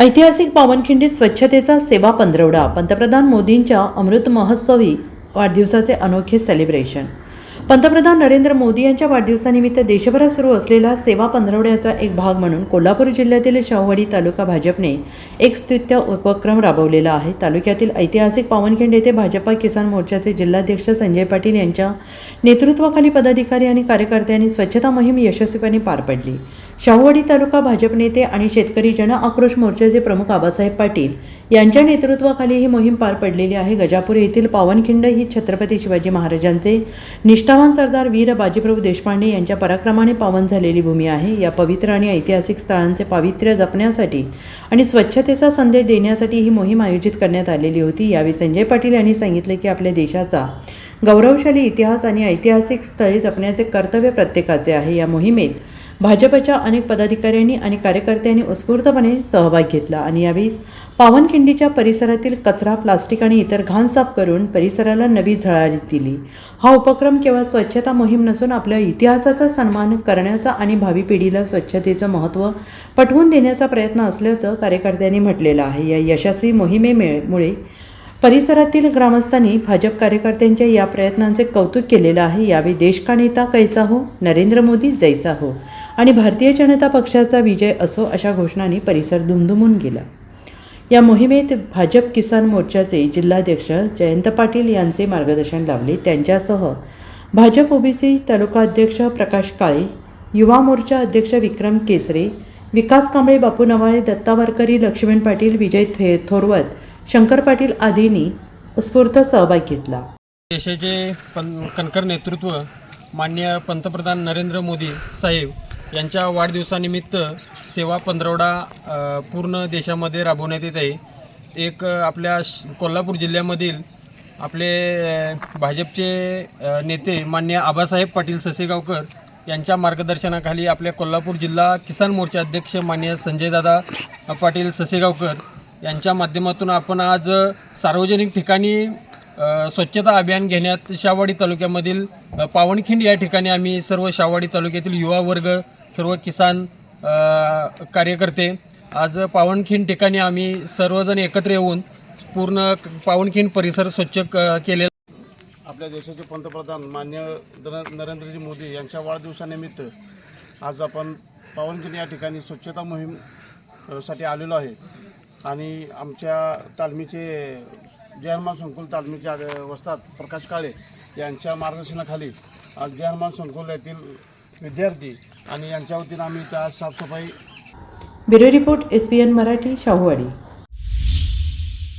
ऐतिहासिक पावनखिंडीत स्वच्छतेचा सेवा पंधरवडा. पंतप्रधान मोदींच्या अमृत महोत्सवी वाढदिवसाचे अनोखे सेलिब्रेशन पंतप्रधान नरेंद्र मोदी यांच्या वाढदिवसानिमित्त देशभरात सुरू असलेला सेवा पंधरवड्याचा एक भाग म्हणून कोल्हापूर जिल्ह्यातील शाहूवाडी तालुका भाजपने एक स्तुत्य उपक्रम राबवलेला आहे. तालुक्यातील ऐतिहासिक पावनखिंड येथे भाजपा किसान मोर्चाचे जिल्हाध्यक्ष संजय पाटील यांच्या नेतृत्वाखाली पदाधिकारी आणि कार्यकर्त्यांनी स्वच्छता मोहीम यशस्वीपणे पार पडली. शाहूवाडी तालुका भाजप नेते आणि शेतकरी जन आक्रोश मोर्चाचे प्रमुख आबासाहेब पाटील यांच्या नेतृत्वाखाली ही मोहीम पार पडलेली आहे. गजापूर येथील पावनखिंड ही छत्रपती शिवाजी महाराजांचे निष्ठा निष्ठावान सरदार वीर बाजीप्रभू देशपांडे यांच्या पराक्रमाने पावन झालेली भूमी आहे. या पवित्र आणि ऐतिहासिक स्थळांचे पावित्र्य जपण्यासाठी आणि स्वच्छतेचा संदेश देण्यासाठी ही मोहीम आयोजित करण्यात आलेली होती. यावेळी संजय पाटील यांनी सांगितले की आपल्या देशाचा गौरवशाली इतिहास आणि ऐतिहासिक स्थळे जपण्याचे कर्तव्य प्रत्येकाचे आहे. या मोहिमेत भाजपच्या अनेक पदाधिकाऱ्यांनी आणि कार्यकर्त्यांनी उत्स्फूर्तपणे सहभाग घेतला आणि यावेळी पावनखिंडीच्या परिसरातील कचरा प्लास्टिक आणि इतर घाण साफ करून परिसराला नवी झळाळी दिली. हा उपक्रम केवळ स्वच्छता मोहीम नसून आपल्या इतिहासाचा सन्मान करण्याचा आणि भावी पिढीला स्वच्छतेचं महत्त्व पटवून देण्याचा प्रयत्न असल्याचं कार्यकर्त्यांनी म्हटलेलं आहे. या यशस्वी मोहिमेमुळे परिसरातील ग्रामस्थांनी भाजप कार्यकर्त्यांच्या या प्रयत्नांचे कौतुक केलेलं आहे. यावेळी देश का नेता कैसा हो? नरेंद्र मोदी जैसा हो. आणि भारतीय जनता पक्षाचा विजय असो अशा घोषणांनी परिसर दुमदुमून गेला. या मोहिमेत भाजप किसान मोर्चाचे जिल्हाध्यक्ष जयंत पाटील यांचे मार्गदर्शन लाभले. त्यांच्यासह भाजप ओबीसी तालुका अध्यक्ष प्रकाश काळे युवा मोर्चा अध्यक्ष विक्रम केसरे विकास कांबळे बापू नवाळे दत्ता वारकरी लक्ष्मण पाटील विजय थे थोरवत शंकर पाटील आदींनी उत्स्फूर्त सहभाग घेतला. देशाचे पण कणकर नेतृत्व मान्य पंतप्रधान नरेंद्र मोदी साहेब यांच्या वाढदिवसानिमित्त सेवा पंधरवडा पूर्ण देशामध्ये राबवण्यात येत आहे. एक आपल्या श- कोल्हापूर जिल्ह्यामधील आपले भाजपचे नेते मान्य आबासाहेब पाटील ससेगावकर यांच्या मार्गदर्शनाखाली आपल्या कोल्हापूर जिल्हा किसान मोर्चा अध्यक्ष मान्य संजयदादा पाटील ससेगावकर यांच्या माध्यमातून आपण आज सार्वजनिक ठिकाणी स्वच्छता अभियान घेण्यात शाहवाडी तालुक्यामधील पावनखिंड या ठिकाणी आम्ही सर्व शाहवाडी तालुक्यातील युवा वर्ग सर्व किसान कार्यकर्ते आज पावनखिंड ठिकाणी आम्ही सर्वजण एकत्र येऊन पूर्ण पावनखिंड परिसर स्वच्छ क- आपल्या देशाचे पंतप्रधान मान्य दर- नरेंद्रजी मोदी यांच्या वाढदिवसानिमित्त आज आपण पावनखिंड या ठिकाणी स्वच्छता मोहीमसाठी आलेलो आहे. आणि आमच्या तालमीचे जय हनुमान संकुल तालमीचे वस्तात प्रकाश काळे यांच्या मार्गदर्शनाखाली आज जय हनुमान संकुल येथील विद्यार्थी आणि यांच्या वतीनं आम्ही त्या साफसफाई bureau report S B N Marathi Shahuwadi.